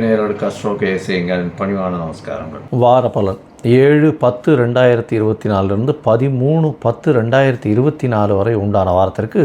நேயர்களுக்கு அஸ்ட்ரோ பணிவான நமஸ்காரங்கள் வார பலன் ஏழு பத்து ரெண்டாயிரத்தி இருபத்தி நாலுலேருந்து பதிமூணு பத்து ரெண்டாயிரத்தி இருபத்தி நாலு வரை உண்டான வாரத்திற்கு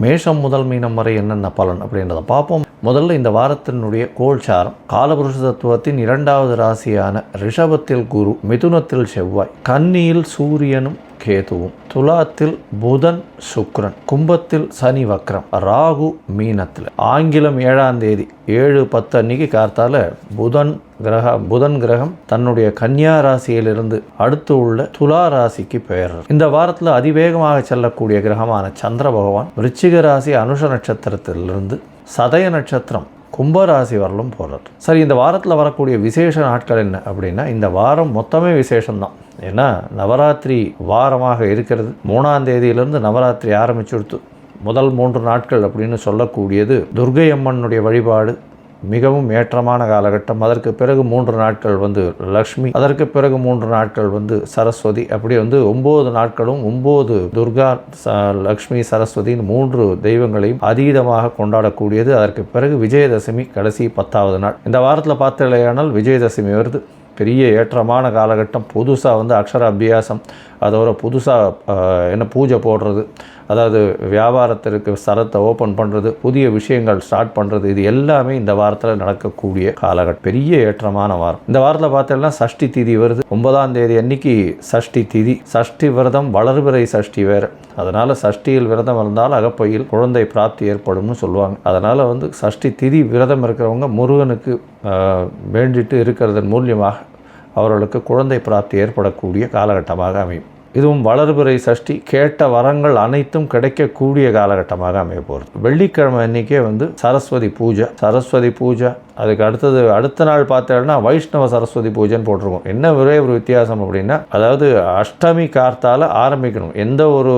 மேஷம் முதல் மீனம் வரை என்னென்ன பலன் அப்படின்றத பார்ப்போம். முதல்ல இந்த வாரத்தினுடைய கோல்சாரம் காலபுருஷ தத்துவத்தின் இரண்டாவது ராசியான ரிஷபத்தில் குரு மிதுனத்தில் செவ்வாய் கன்னியில் சூரியனும் கேதுவும் துலாத்தில் புதன் சுக்ரன் கும்பத்தில் சனி வக்ரம் ராகு மீனத்தில். ஆங்கிலம் ஏழாம் தேதி ஏழு பத்து அன்னைக்கு கார்த்தால புதன் கிரக புதன் கிரகம் தன்னுடைய கன்னியா ராசியிலிருந்து அடுத்து உள்ள துலா ராசிக்கு பெயர் இந்த வாரத்தில் அதிவேகமாக செல்லக்கூடிய கிரகமான சந்திர பகவான் விருச்சிக ராசி அனுஷ நட்சத்திரத்திலிருந்து சதய நட்சத்திரம் கும்பராசி வரலும் போகிறது சரி இந்த வாரத்தில் வரக்கூடிய விசேஷ நாட்கள் என்ன அப்படின்னா இந்த வாரம் மொத்தமே விசேஷம்தான். ஏன்னா நவராத்திரி வாரமாக இருக்கிறது. மூணாம் தேதியிலிருந்து நவராத்திரி ஆரம்பிச்சுடுத்து முதல் மூன்று நாட்கள் அப்படின்னு சொல்லக்கூடியது துர்கை அம்மனுடைய வழிபாடு மிகவும் ஏற்றமான காலகட்டம். அதற்கு பிறகு மூன்று நாட்கள் வந்து லக்ஷ்மி அதற்கு பிறகு மூன்று நாட்கள் வந்து சரஸ்வதி. அப்படி வந்து ஒம்பது நாட்களும் ஒம்பது துர்கா ச லக்ஷ்மி சரஸ்வதியின் மூன்று தெய்வங்களையும் அதீதமாக கொண்டாடக்கூடியது. அதற்கு பிறகு விஜயதசமி கடைசி பத்தாவது நாள். இந்த வாரத்தில் பார்த்தலையானால் விஜயதசமி வருது. பெரிய ஏற்றமான காலகட்டம். புதுசாக வந்து அக்ஷர அபியாசம் அதோட புதுசாக என்ன பூஜை போடுறது. அதாவது வியாபாரத்திற்கு சரத்தை ஓப்பன் பண்ணுறது புதிய விஷயங்கள் ஸ்டார்ட் பண்ணுறது இது எல்லாமே இந்த வாரத்தில் நடக்கக்கூடிய காலகட்டம் பெரிய ஏற்றமான வாரம். இந்த வாரத்தில் பார்த்தோம்னா சஷ்டி திதி வருது. ஒன்பதாம் தேதி அன்னைக்கு சஷ்டி திதி. சஷ்டி விரதம் வளர்பிறை சஷ்டி வேறு. அதனால் சஷ்டியில் விரதம் இருந்தால் அகப்பையில் குழந்தை பிராப்தி ஏற்படும்னு சொல்லுவாங்க. அதனால் வந்து சஷ்டி திதி விரதம் இருக்கிறவங்க முருகனுக்கு வேண்டிட்டு இருக்கிறதன் மூலியமாக அவர்களுக்கு குழந்தை பிராப்தி ஏற்படக்கூடிய காலகட்டமாக அமையும். இதுவும் வளர்பிறை சஷ்டி கேட்ட வரங்கள் அனைத்தும் கிடைக்கக்கூடிய காலகட்டமாக அமைய போகிறது. வெள்ளிக்கிழமை அன்னைக்கே வந்து சரஸ்வதி பூஜை சரஸ்வதி பூஜை அதுக்கு அடுத்தது அடுத்த நாள் பார்த்தேன்னா வைஷ்ணவ சரஸ்வதி பூஜைன்னு போட்டிருக்கோம். என்ன ஒரே ஒரு வித்தியாசம் அப்படின்னா அதாவது அஷ்டமி கார்த்தால் ஆரம்பிக்கணும். எந்த ஒரு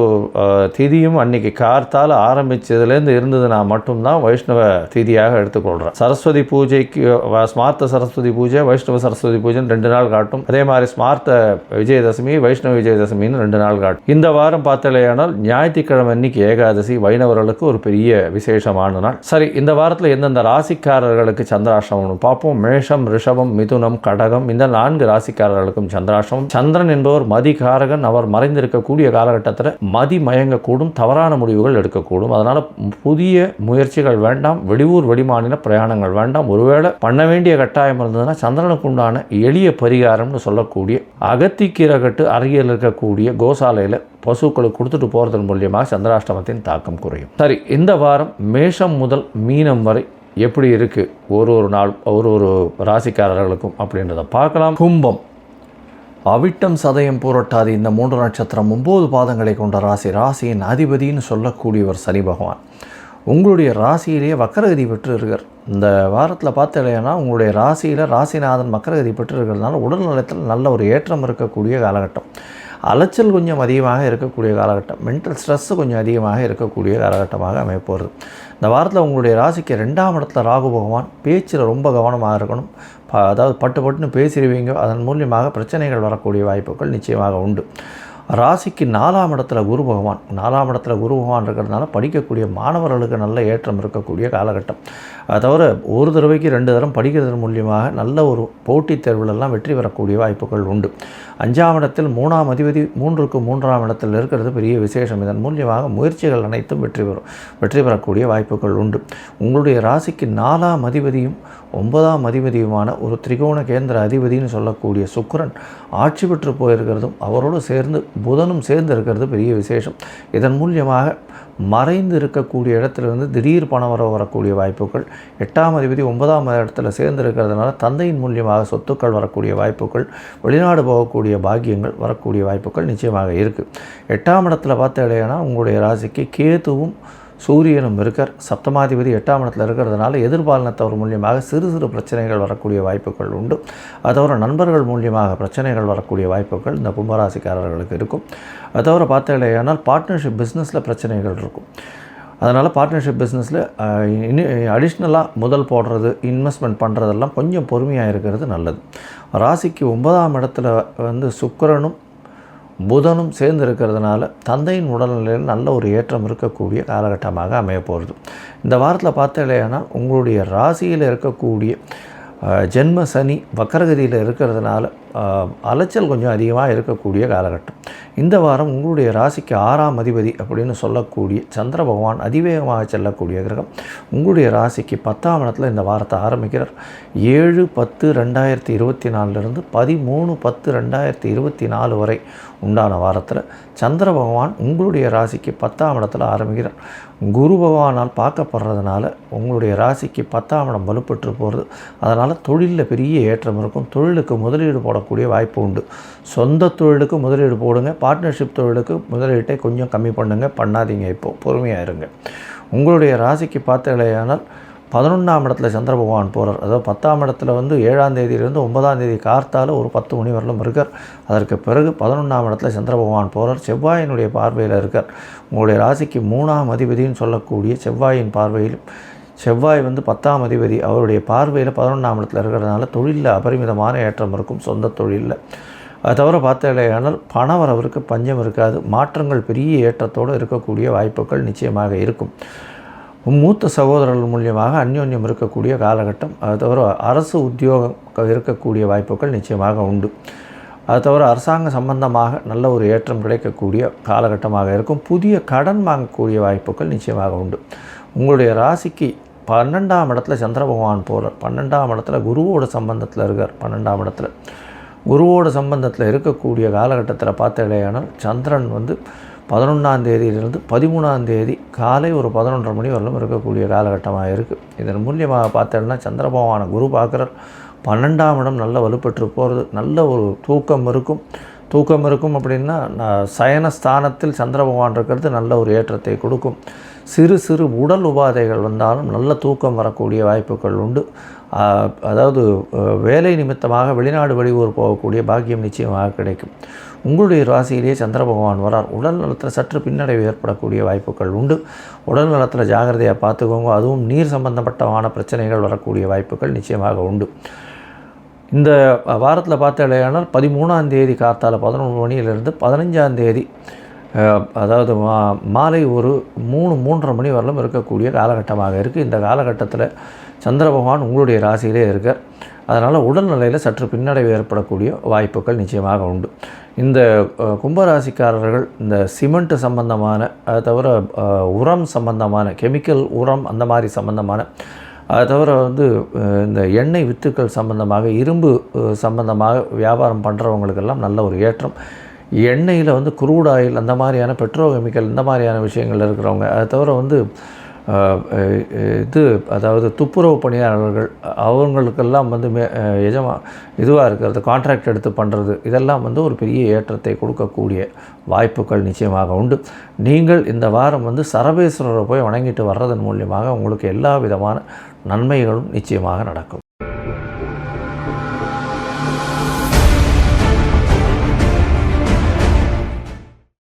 திதியும் அன்னைக்கு கார்த்தால் ஆரம்பித்ததுலேருந்து இருந்ததுன்னா மட்டும்தான் வைஷ்ணவ திதியாக எடுத்துக்கொள்கிறேன் சரஸ்வதி பூஜைக்கு ஸ்மார்த்த சரஸ்வதி பூஜை வைஷ்ணவ சரஸ்வதி பூஜைன்னு ரெண்டு நாள் காட்டும். அதே மாதிரி ஸ்மார்த்த விஜயதசமி வைஷ்ணவ விஜயதசமின்னு ரெண்டு நாள் காட்டும். இந்த வாரம் பார்த்தலையானால் ஞாயிற்றுக்கிழமை அன்னைக்கு ஏகாதசி வைணவர்களுக்கு ஒரு பெரிய விசேஷமான நாள். சரி இந்த வாரத்தில் எந்தெந்த ராசிக்காரர்களுக்கு சந்திர சந்திராசிரமம் பார்ப்போம். மேஷம் ரிஷபம் மிதுனம் கடகம் இந்த நான்கு ராசிக்காரர்களுக்கும் சந்திராசிரமம். சந்திரன் என்பவர் மதிகாரகன். அவர் மறைந்திருக்கக்கூடிய காலகட்டத்தில் மதி மயங்கக்கூடும் தவறான முடிவுகள் எடுக்கக்கூடும். அதனால் புதிய முயற்சிகள் வேண்டாம் வெளியூர் வெளிமாநில பிரயாணங்கள் வேண்டாம். ஒருவேளை பண்ண வேண்டிய கட்டாயம் இருந்ததுன்னா சந்திரனுக்கு உண்டான எளிய பரிகாரம்னு சொல்லக்கூடிய அகத்திக்கீரகட்டு அருகில் இருக்கக்கூடிய கோசாலையில் பசுக்களுக்கு கொடுத்துட்டு போகிறதன் மூலியமாக சந்திராஷ்டமத்தின் தாக்கம் குறையும். சரி இந்த வாரம் மேஷம் முதல் மீனம் வரை எப்படி இருக்குது ஒரு ஒரு நாள் ஒரு ஒரு ராசிக்காரர்களுக்கும் அப்படின்றத பார்க்கலாம். கும்பம். அவிட்டம் சதயம் பூரட்டாதி இந்த மூன்று நட்சத்திரம் ஒம்பது பாதங்களை கொண்ட ராசி ராசியின் அதிபதினு சொல்லக்கூடியவர் சனி பகவான். உங்களுடைய ராசியிலேயே வக்கரகதி பெற்று இருக்கார் இந்த வாரத்தில் பார்த்தலையானா உங்களுடைய ராசியில் ராசிநாதன் மக்கரகதி பெற்று இருக்கிறதுனால உடல் நலத்தில் நல்ல ஒரு ஏற்றம் இருக்கக்கூடிய காலகட்டம். அலைச்சல் கொஞ்சம் அதிகமாக இருக்கக்கூடிய காலகட்டம். மென்டல் ஸ்ட்ரெஸ்ஸு கொஞ்சம் அதிகமாக இருக்கக்கூடிய காலகட்டமாக அமைப்போகிறது இந்த வாரத்தில் உங்களுடைய ராசிக்கு ரெண்டாம் இடத்துல ராகு பகவான் பேச்சில் ரொம்ப கவனமாக இருக்கணும். அதாவது பட்டு பட்டுன்னு பேசிடுவீங்க. அதன் மூலியமாக பிரச்சனைகள் வரக்கூடிய வாய்ப்புகள் நிச்சயமாக உண்டு. ராசிக்கு நாலாம் இடத்துல குரு பகவான். நாலாம் இடத்துல குரு பகவான் இருக்கிறதுனால படிக்கக்கூடிய மாணவர்களுக்கு நல்ல ஏற்றம் இருக்கக்கூடிய காலகட்டம். அதை தவிர ஒரு தடவைக்கு ரெண்டு தரம் படிக்கிறதன் மூலியமாக நல்ல ஒரு போட்டித் தேர்வுகளெல்லாம் வெற்றி பெறக்கூடிய வாய்ப்புகள் உண்டு. அஞ்சாம் இடத்தில் மூணாம் அதிபதி மூன்றுக்கு மூன்றாம் இடத்தில் இருக்கிறது பெரிய விசேஷம். இதன் மூலியமாக முயற்சிகள் அனைத்தும் வெற்றி பெறும் வெற்றி பெறக்கூடிய வாய்ப்புகள் உண்டு. உங்களுடைய ராசிக்கு நாலாம் அதிபதியும் ஒன்பதாம் அதிபதியுமான ஒரு திரிகோண கேந்திர அதிபதினு சொல்லக்கூடிய சுக்கரன் ஆட்சி பெற்று போயிருக்கிறதும் அவரோடு சேர்ந்து புதனும் சேர்ந்து இருக்கிறது பெரிய விசேஷம். இதன் மூலியமாக மறைந்து இருக்கக்கூடிய இடத்துலேருந்து திடீர் பணம் வர வரக்கூடிய வாய்ப்புகள் எட்டாம் அதிபதி ஒன்பதாம் இடத்துல சேர்ந்து இருக்கிறதுனால தந்தையின் மூலியமாக சொத்துக்கள் வரக்கூடிய வாய்ப்புகள் வெளிநாடு போகக்கூடிய பாக்கியங்கள் வரக்கூடிய வாய்ப்புகள் நிச்சயமாக இருக்குது எட்டாம் இடத்துல பார்த்த இடையானா உங்களுடைய ராசிக்கு கேதுவும் சூரியனும் இருக்கார். சப்தமாதிபதி எட்டாம் இடத்துல இருக்கிறதுனால எதிர்பாலனத்தவர் மூலியமாக சிறு சிறு பிரச்சனைகள் வரக்கூடிய வாய்ப்புகள் உண்டு. அதோட நண்பர்கள் மூலியமாக பிரச்சனைகள் வரக்கூடிய வாய்ப்புகள் இந்த கும்பராசிக்காரர்களுக்கு இருக்கும். அதோட பார்த்தீங்களேனால் பார்ட்னர்ஷிப் பிஸ்னஸில் பிரச்சனைகள் இருக்கும். அதனால் பார்ட்னர்ஷிப் பிஸ்னஸில் இன்னும் அடிஷ்னலாக முதல் போடுறது இன்வெஸ்ட்மெண்ட் பண்ணுறதெல்லாம் கொஞ்சம் பொறுமையாக இருக்கிறது நல்லது. ராசிக்கு ஒன்பதாம் இடத்துல வந்து சுக்கரனும் புதனும் சேர்ந்து இருக்கிறதுனால தந்தையின் உடல்நிலையில் நல்ல ஒரு ஏற்றம் இருக்கக்கூடிய காலகட்டமாக அமைய போகிறது இந்த வாரத்தில் பார்த்தீங்கன்னா உங்களுடைய ராசியில் இருக்கக்கூடிய ஜென்ம சனி வக்கரகதியில் இருக்கிறதுனால அலைச்சல் கொஞ்சம் அதிகமாக இருக்கக்கூடிய காலகட்டம். இந்த வாரம் உங்களுடைய ராசிக்கு ஆறாம் அதிபதி அப்படின்னு சொல்லக்கூடிய சந்திர பகவான் அதிவேகமாக செல்லக்கூடிய கிரகம் உங்களுடைய ராசிக்கு பத்தாம் இடத்துல இந்த வாரத்தை ஆரம்பிக்கிறார். ஏழு பத்து ரெண்டாயிரத்தி இருபத்தி நாலுலேருந்து பதிமூணு பத்து ரெண்டாயிரத்தி இருபத்தி நாலு வரை உண்டான வாரத்தில் சந்திர பகவான் உங்களுடைய ராசிக்கு பத்தாம் இடத்துல ஆரம்பிக்கிறார். குரு பகவானால் பார்க்கப்படுறதுனால உங்களுடைய ராசிக்கு பத்தாம் இடம் வலுப்பட்டு போகிறது அதனால் தொழிலில் பெரிய ஏற்றம் இருக்கும். தொழிலுக்கு முதலீடு போடக்கூடிய வாய்ப்பு உண்டு. சொந்த தொழிலுக்கு முதலீடு போடுங்க. பார்ட்னர்ஷிப் தொழிலுக்கு முதலீட்டை கொஞ்சம் கம்மி பண்ணுங்க. பண்ணாதீங்க இப்போது பொறுமையாக இருங்க. உங்களுடைய ராசிக்கு பார்த்தீங்களேயானால் பதினொன்றாம் இடத்துல சந்திர பகவான் போகிறார் அதாவது பத்தாம் இடத்துல வந்து ஏழாம் தேதியிலிருந்து ஒன்பதாம் தேதி கார்த்தால் ஒரு பத்து மணி வரலும் இருக்கார். அதற்கு பிறகு பதினொன்றாம் இடத்துல சந்திர பகவான் போகிறார் செவ்வாயினுடைய பார்வையில் இருக்கார். உங்களுடைய ராசிக்கு மூணாம் அதிபதினு சொல்லக்கூடிய செவ்வாயின் பார்வையிலும் செவ்வாய் வந்து பத்தாம் அதிபதி. அவருடைய பார்வையில் பதினொன்றாம் இடத்துல இருக்கிறதுனால தொழிலில் அபரிமிதமான ஏற்றம் இருக்கும் சொந்த தொழிலில். அது தவிர பார்த்தாலேயானால் பணவரவிற்கு பஞ்சம் இருக்காது. மாற்றங்கள் பெரிய ஏற்றத்தோடு இருக்கக்கூடிய வாய்ப்புகள் நிச்சயமாக இருக்கும். மூத்த சகோதரர்கள் மூலியமாக அந்யோன்யம் இருக்கக்கூடிய காலகட்டம். அது தவிர அரசு உத்தியோகம் இருக்கக்கூடிய வாய்ப்புகள் நிச்சயமாக உண்டு. அது தவிர அரசாங்க சம்பந்தமாக நல்ல ஒரு ஏற்றம் கிடைக்கக்கூடிய காலகட்டமாக இருக்கும். புதிய கடன் வாங்கக்கூடிய வாய்ப்புகள் நிச்சயமாக உண்டு. உங்களுடைய ராசிக்கு பன்னெண்டாம் இடத்துல சந்திர பகவான் போகிறார் பன்னெண்டாம் இடத்துல குருவோட சம்பந்தத்தில் இருக்கார். பன்னெண்டாம் இடத்துல. குருவோட சம்பந்தத்தில் இருக்கக்கூடிய காலகட்டத்தில் பார்த்தீங்களேயானால் சந்திரன் வந்து பதினொன்றாம் தேதியிலிருந்து பதிமூணாம் தேதி காலை ஒரு பதினொன்றரை மணி வரலும் இருக்கக்கூடிய காலகட்டமாக இருக்குது இதன் மூலியமாக பார்த்தோம்னா சந்திர பகவானை குரு பார்க்குறார். பன்னெண்டாம் இடம் நல்ல வலுப்பெற்று போகிறது நல்ல ஒரு தூக்கம் இருக்கும். தூக்கம் இருக்கும் அப்படின்னா நான் சயனஸ்தானத்தில் சந்திர பகவான் இருக்கிறது நல்ல ஒரு ஏற்றத்தை கொடுக்கும். சிறு சிறு உடல் உபாதைகள் வந்தாலும் நல்ல தூக்கம் வரக்கூடிய வாய்ப்புகள் உண்டு. அதாவது வேலை நிமித்தமாக வெளிநாடு வெளியூர் போகக்கூடிய பாக்கியம் நிச்சயமாக கிடைக்கும். உங்களுடைய ராசியிலேயே சந்திர பகவான் வரார். உடல் நலத்தில் சற்று பின்னடைவு ஏற்படக்கூடிய வாய்ப்புகள் உண்டு. உடல் நலத்தில் ஜாகிரதையாக பார்த்துக்கோங்க. அதுவும் நீர் சம்பந்தப்பட்டமான பிரச்சனைகள் வரக்கூடிய வாய்ப்புகள் நிச்சயமாக உண்டு. இந்த வாரத்தில் பார்த்தாலேயானால் பதிமூணாம் தேதி காத்தால் பதினொன்று மணியிலிருந்து பதினஞ்சாம் தேதி அதாவது மா மாலை ஒரு மூணு மூன்றரை மணி வரலும் இருக்கக்கூடிய காலகட்டமாக இருக்குது இந்த காலகட்டத்தில் சந்திர பகவான் உங்களுடைய ராசியிலே இருக்கார். அதனால் உடல்நிலையில் சற்று பின்னடைவு ஏற்படக்கூடிய வாய்ப்புகள் நிச்சயமாக உண்டு. இந்த கும்பராசிக்காரர்கள் இந்த சிமெண்ட் சம்பந்தமான அதை தவிர உரம் சம்பந்தமான கெமிக்கல் உரம் அந்த மாதிரி சம்பந்தமான அதை தவிர வந்து இந்த எண்ணெய் வித்துக்கள் சம்பந்தமாக இரும்பு சம்பந்தமாக வியாபாரம் பண்ணுறவங்களுக்கெல்லாம் நல்ல ஒரு ஏற்றம். எண்ணெயில் வந்து குரூட் ஆயில் அந்த மாதிரியான பெட்ரோகெமிக்கல் இந்த மாதிரியான விஷயங்கள் இருக்கிறவங்க. அதை தவிர வந்து இது அதாவது துப்புரவு பணியாளர்கள் அவங்களுக்கெல்லாம் வந்து மே எஜமா இதுவாக இருக்கிறது கான்ட்ராக்ட் எடுத்து பண்ணுறது இதெல்லாம் வந்து ஒரு பெரிய ஏற்றத்தை கொடுக்கக்கூடிய வாய்ப்புகள் நிச்சயமாக உண்டு. நீங்கள் இந்த வாரம் வந்து சரபேஸ்வரரை போய் வணங்கிட்டு வர்றதன் மூலியமாக உங்களுக்கு எல்லா விதமான நன்மைகளும் நிச்சயமாக நடக்கும்.